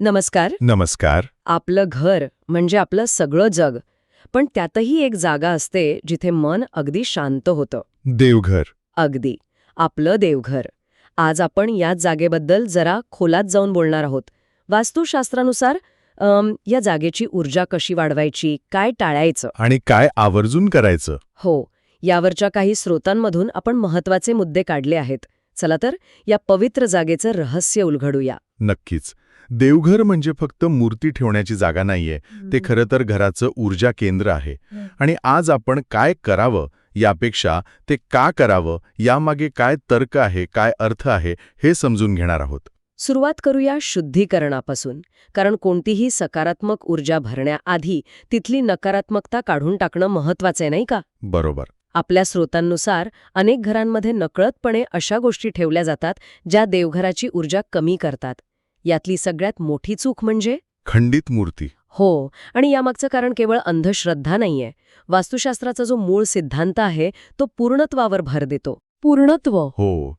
नमस्कार. नमस्कार. आपलं घर म्हणजे आपलं सगळं जग पण त्यातही एक जागा असते जिथे मन अगदी शांत होतं. देवघर. अगदी. आपलं देवघर. आज आपण याच जागेबद्दल जरा खोलात जाऊन बोलणार आहोत. वास्तुशास्त्रानुसार अम, या जागेची ऊर्जा कशी वाढवायची काय टाळायचं? आणि काय आवर्जून करायचं? हो यावरच्या काही स्रोतांमधून आपण महत्त्वाचे मुद्दे काढले आहेत. चला तर या पवित्र जागेचं रहस्य उलगडूया. नक्कीच. देवघर म्हणजे फक्त मूर्ती ठेवण्याची जागा नाहीये. ते खरं तर घराचं ऊर्जा केंद्र आहे. आणि आज आपण काय करावं यापेक्षा ते का करावं यामागे काय तर्क आहे काय अर्थ आहे हे समजून घेणार आहोत. सुरुवात करूया शुद्धीकरणापासून. कारण कोणतीही सकारात्मक ऊर्जा भरण्याआधी तिथली नकारात्मकता काढून टाकणं महत्वाचं आहे नाही का? बरोबर. आपल्या स्रोतांनुसार अनेक घरांमध्ये नकळतपणे अशा गोष्टी ठेवल्या जातात ज्या देवघराची ऊर्जा कमी करतात. यातली सगळ्यात मोठी चूक म्हणजे? खंडित मूर्ती. हो आणि यामागचं कारण केवळ अंधश्रद्धा नाहीये. वास्तुशास्त्राचा जो मूळ सिद्धांत आहे तो पूर्णत्वावर भर देतो. पूर्णत्व? हो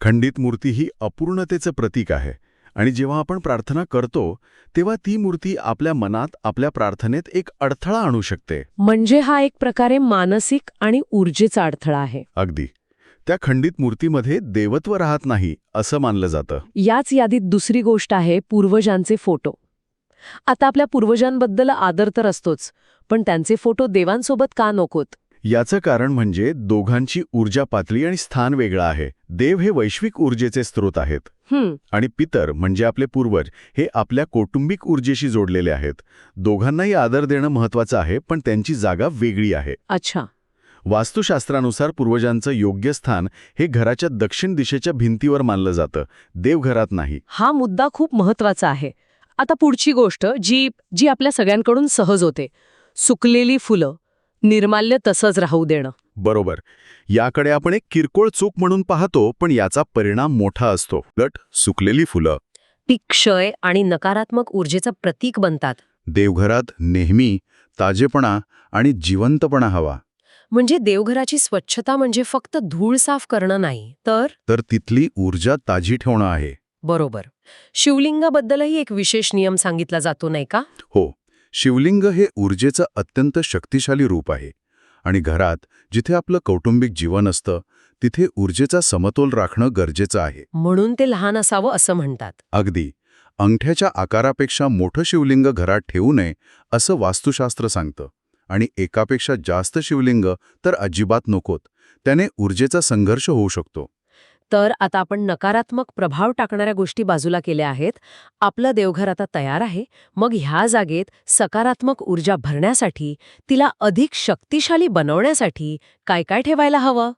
खंडित मूर्ती ही अपूर्णतेचं प्रतीक आहे. आणि जेव्हा आपण प्रार्थना करतो तेव्हा ती मूर्ती आपल्या मनात आपल्या प्रार्थनेत एक अडथळा आणू शकते. म्हणजे हा एक प्रकारे मानसिक आणि ऊर्जेचा अडथळा आहे. अगदी. त्या खंडित मूर्तीमध्ये देवत्व राहत नाही असं मानलं जातं. याच यादीत दुसरी गोष्ट आहे पूर्वजांचे फोटो. आता आपल्या पूर्वजांबद्दल आदर तर असतोच पण त्यांचे फोटो देवांसोबत का नकोत? याचं कारण म्हणजे दोघांची ऊर्जा पातळी आणि स्थान वेगळं आहे. देव हे वैश्विक ऊर्जेचे स्रोत आहेत. हं, आणि पितर म्हणजे आपले पूर्वज हे आपल्या कौटुंबिक ऊर्जेशी जोडलेले आहेत. दोघांनाही आदर देणं महत्वाचं आहे पण त्यांची जागा वेगळी आहे. अच्छा. वास्तुशास्त्रानुसार पूर्वजांचं योग्य स्थान हे घराच्या दक्षिण दिशेच्या भिंतीवर मानलं जातं. देवघरात नाही. हा मुद्दा खूप महत्त्वाचा आहे. आता पुढची गोष्ट जी जी आपल्या सगळ्यांकडून सहज होते. सुकलेली फुलं. निर्माल्य तसंच राहू देणं. बरोबर. याकडे आपण एक किरकोळ चूक म्हणून पाहतो पण याचा परिणाम मोठा असतो. उलट सुकलेली फुलं. ती क्षय आणि नकारात्मक ऊर्जेचं प्रतीक बनतात. देवघरात नेहमी ताजेपणा आणि जिवंतपणा हवा. म्हणजे देवघराची स्वच्छता म्हणजे फक्त धूळ साफ करणं नाही तर? तर तिथली ऊर्जा ताजी ठेवणं आहे. बरोबर. शिवलिंगाबद्दलही एक विशेष नियम सांगितला जातो नाही का? हो. शिवलिंग हे ऊर्जेचं अत्यंत शक्तिशाली रूप आहे. आणि घरात जिथे आपलं कौटुंबिक जीवन असतं तिथे ऊर्जेचा समतोल राखणं गरजेचं आहे. म्हणून ते लहान असावं असं म्हणतात. अगदी. अंगठ्याच्या आकारापेक्षा मोठं शिवलिंग घरात ठेवू नये असं वास्तुशास्त्र सांगतं. आणि एकापेक्षा जास्त शिवलिंग तर अजिबात नकोत. त्याने ऊर्जेचा संघर्ष होऊ शकतो. तर आता आपण नकारात्मक प्रभाव टाकणाऱ्या गोष्टी बाजूला केल्या आहेत. आपलं देवघर आता तयार आहे. मग ह्या जागेत सकारात्मक ऊर्जा भरण्यासाठी तिला अधिक शक्तिशाली बनवण्यासाठी काय काय ठेवायला हवं?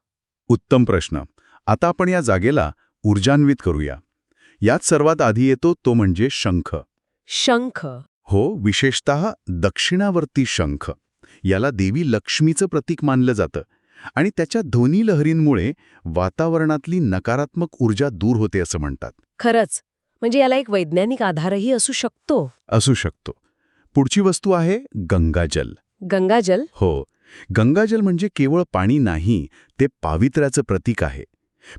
उत्तम प्रश्न. आता आपण या जागेला ऊर्जान्वित करूया. यात सर्वात आधी येतो तो म्हणजे शंख. शंख. हो विशेषतः दक्षिणावर्ती शंख. याला देवी लक्ष्मीचं प्रतीक मानलं जातं. आणि त्याच्या ध्वनी लहरींमुळे वातावरणातली नकारात्मक ऊर्जा दूर होते असं म्हणतात. खरंच. म्हणजे याला एक वैज्ञानिक आधारही असू शकतो. असू शकतो. पुढची वस्तू आहे गंगाजल. गंगाजल? हो. गंगाजल म्हणजे केवळ पाणी नाही ते पावित्र्याचं प्रतीक आहे.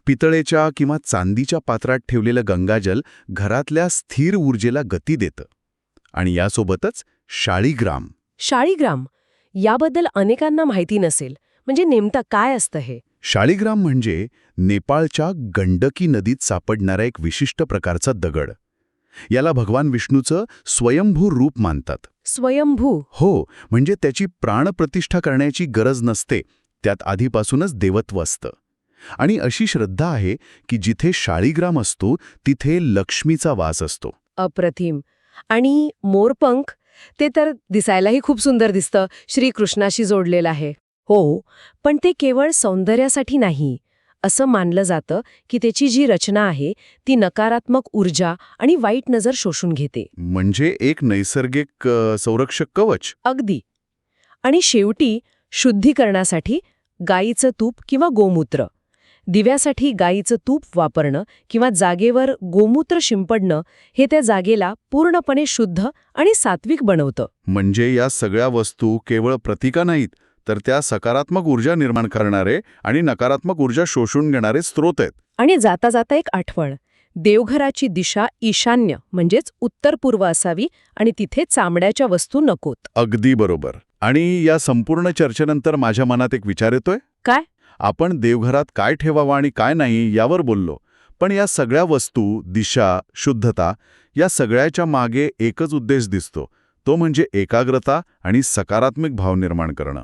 पितळेच्या किंवा चांदीच्या पात्रात ठेवलेलं गंगाजल घरातल्या स्थिर ऊर्जेला गती देतं. आणि यासोबतच शाळीग्राम. शाळीग्राम. याबद्दल अनेकांना माहिती नसेल. म्हणजे नेमकं काय असतं हे? शाळीग्राम म्हणजे नेपाळच्या गंडकी नदीत सापडणारा एक विशिष्ट प्रकारचा दगड. याला भगवान विष्णूचं स्वयंभू रूप मानतात. स्वयंभू? हो म्हणजे त्याची प्राणप्रतिष्ठा करण्याची गरज नसते त्यात आधीपासूनच देवत्व असतं. आणि अशी श्रद्धा आहे की जिथे शाळीग्राम असतो तिथे लक्ष्मीचा वास असतो. अप्रतिम. आणि मोरपंख? ते तर दिसायलाही खूप सुंदर दिसतं श्रीकृष्णाशी जोडलेलं आहे. हो पण ते केवळ सौंदर्यासाठी नाही असं मानलं जातं की त्याची जी रचना आहे ती नकारात्मक ऊर्जा आणि वाईट नजर शोषून घेते. म्हणजे एक नैसर्गिक संरक्षक कवच? अगदी. आणि शेवटी शुद्धीकरणासाठी गाईचं तूप किंवा गोमूत्र. दिव्यासाठी गाईचं तूप वापरणं किंवा जागेवर गोमूत्र शिंपडणं हे त्या जागेला पूर्णपणे शुद्ध आणि सात्विक बनवतं. म्हणजे या सगळ्या वस्तू केवळ प्रतिका नाहीत तर त्या सकारात्मक ऊर्जा निर्माण करणारे आणि नकारात्मक ऊर्जा शोषून घेणारे स्रोत आहेत. आणि जाता जाता एक आठवण. देवघराची दिशा ईशान्य म्हणजेच उत्तर पूर्व असावी आणि तिथे चामड्याच्या वस्तू नकोत. अगदी बरोबर. आणि या संपूर्ण चर्चेनंतर माझ्या मनात एक विचार येतोय? काय? आपण देवघरात काय ठेवावं आणि काय नाही यावर बोललो. पण या सगळ्या वस्तू दिशा शुद्धता या सगळ्याच्या मागे एकच उद्देश दिसतो. तो म्हणजे एकाग्रता आणि सकारात्मक भाव निर्माण करणं.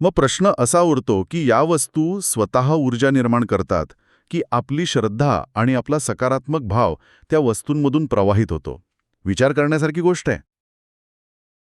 मग प्रश्न असा उरतो की या वस्तू स्वतः ऊर्जा निर्माण करतात की आपली श्रद्धा आणि आपला सकारात्मक भाव त्या वस्तूंमधून प्रवाहित होतो. विचार करण्यासारखी गोष्ट आहे.